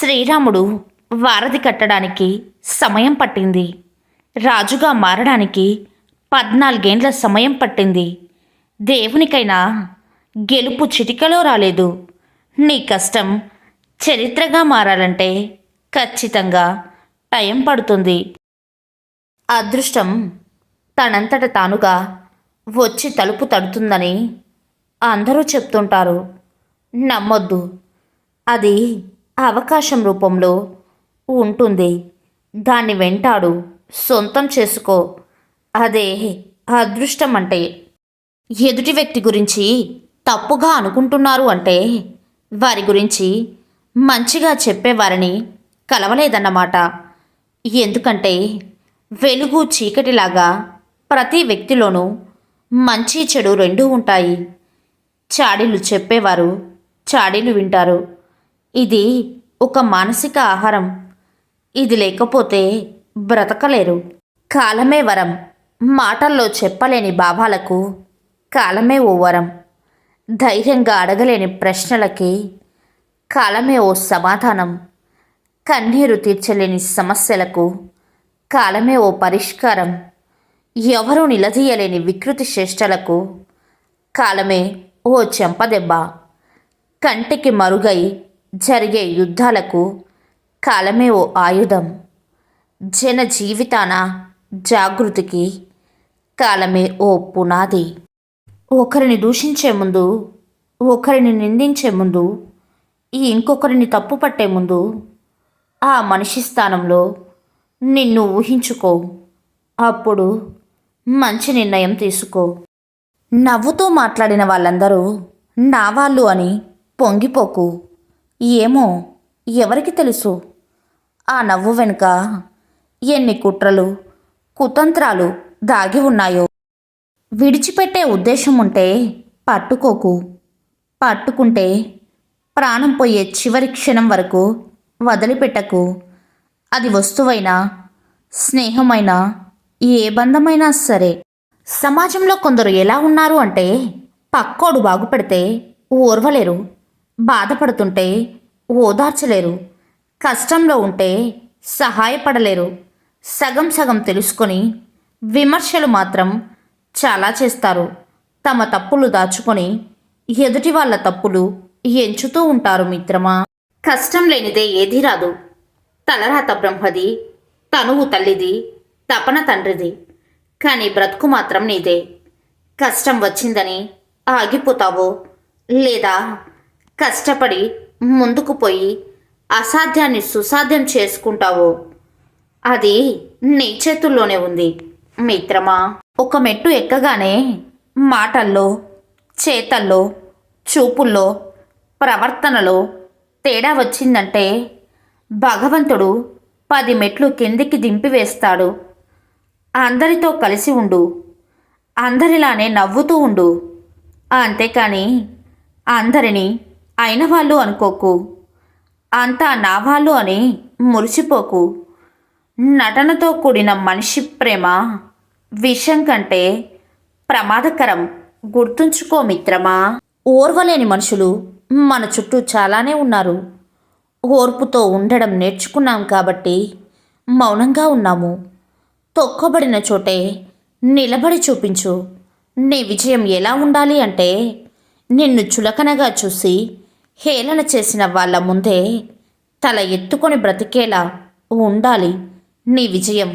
శ్రీరాముడు వారధి కట్టడానికి సమయం పట్టింది. రాజుగా మారడానికి పద్నాలుగేండ్ల సమయం పట్టింది. దేవునికైనా గెలుపు చిటికలో రాలేదు. నీ కష్టం చరిత్రగా మారాలంటే ఖచ్చితంగా టైం పడుతుంది. అదృష్టం తనంతట తానుగా వచ్చి తలుపు తడుతుందని అందరూ చెప్తుంటారు. నమ్మొద్దు. అది అవకాశం రూపంలో ఉంటుంది. దాన్ని వెంటాడు. సొంతం చేసుకో. అదే అదృష్టం అంటే ఎదుటి వ్యక్తి గురించి తప్పుగా అనుకుంటున్నారు అంటే వారి గురించి మంచిగా చెప్పేవారిని కలవలేదన్నమాట. ఎందుకంటే వెలుగు చీకటిలాగా ప్రతి వ్యక్తిలోనూ మంచి చెడు రెండూ ఉంటాయి. చాడీలు చెప్పేవారు చాడీలు వింటారు. ఇది ఒక మానసిక ఆహారం. ఇది లేకపోతే బ్రతకలేరు. కాలమే వరం. మాటల్లో చెప్పలేని భావాలకు కాలమే ఓ వరం. ధైర్యంగా అడగలేని ప్రశ్నలకి కాలమే ఓ సమాధానం. కన్నీరు తీర్చలేని సమస్యలకు కాలమే ఓ పరిష్కారం. ఎవరూ నిలదీయలేని వికృతి చేష్టలకు కాలమే ఓ చెంపదెబ్బ. కంటికి మరుగై జరిగే యుద్ధాలకు కాలమే ఓ ఆయుధం. జన జీవితాన జాగృతికి కాలమే ఓ పునాది. ఒకరిని దూషించే ముందు ఒకరిని నిందించే ముందు ఈ ఇంకొకరిని తప్పు పట్టే ముందు ఆ మనిషి స్థానంలో నిన్ను ఊహించుకో. అప్పుడు మంచి నిర్ణయం తీసుకో. నవ్వుతూ మాట్లాడిన వాళ్ళందరూ నా వాళ్ళు అని పొంగిపోకు. ఏమో ఎవరికి తెలుసు? ఆ నవ్వు వెనుక ఎన్ని కుట్రలు కుతంత్రాలు దాగి ఉన్నాయో. విడిచిపెట్టే ఉద్దేశం ఉంటే పట్టుకోకు. పట్టుకుంటే ప్రాణం పోయే చివరి క్షణం వరకు వదిలిపెట్టకు. అది వస్తువైనా స్నేహమైనా ఏ బంధమైనా సరే. సమాజంలో కొందరు ఎలా ఉన్నారు అంటే పక్కోడు బాగుపడితే ఓర్వలేరు. బాధపడుతుంటే ఓదార్చలేరు. కష్టంలో ఉంటే సహాయపడలేరు. సగం సగం తెలుసుకొని విమర్శలు మాత్రం చాలా చేస్తారు. తమ తప్పులు దాచుకొని ఎదుటి వాళ్ళ తప్పులు ఎంచుతూ ఉంటారు మిత్రమా. కష్టం లేనిదే ఏదీ రాదు. తలరాత బ్రహ్మది తనువు తల్లిది తపన తండ్రిది. కానీ బ్రతుకు మాత్రం నీదే. కష్టం వచ్చిందని ఆగిపోతావో లేదా కష్టపడి ముందుకు పోయి అసాధ్యాన్ని సుసాధ్యం చేసుకుంటావో. అది నీ చేతుల్లోనే ఉంది. మిత్రమా ఒక మెట్టు ఎక్కగానే మాటల్లో చేతల్లో చూపుల్లో ప్రవర్తనలో తేడా వచ్చిందంటే భగవంతుడు పది మెట్లు కిందికి దింపివేస్తాడు. అందరితో కలిసి ఉండు. అందరిలానే నవ్వుతూ ఉండు. అంతేకాని అందరినీ అయిన వాళ్ళు అనుకోకు. అంతా నా వాళ్ళు అని మురిసిపోకు. నటనతో కూడిన మనిషి ప్రేమ విషం కంటే ప్రమాదకరం. గుర్తుంచుకో మిత్రమా. ఓర్వలేని మనుషులు మన చుట్టూ చాలానే ఉన్నారు. ఓర్పుతో ఉండడం నేర్చుకున్నాం కాబట్టి మౌనంగా ఉన్నాము. తొక్కబడిన చోటే నిలబడి చూపించు. నీ విజయం ఎలా ఉండాలి అంటే నిన్ను చులకనగా చూసి హేళన చేసిన వాళ్ళ ముందే తల ఎత్తుకొని బ్రతికేలా ఉండాలి నీ విజయం.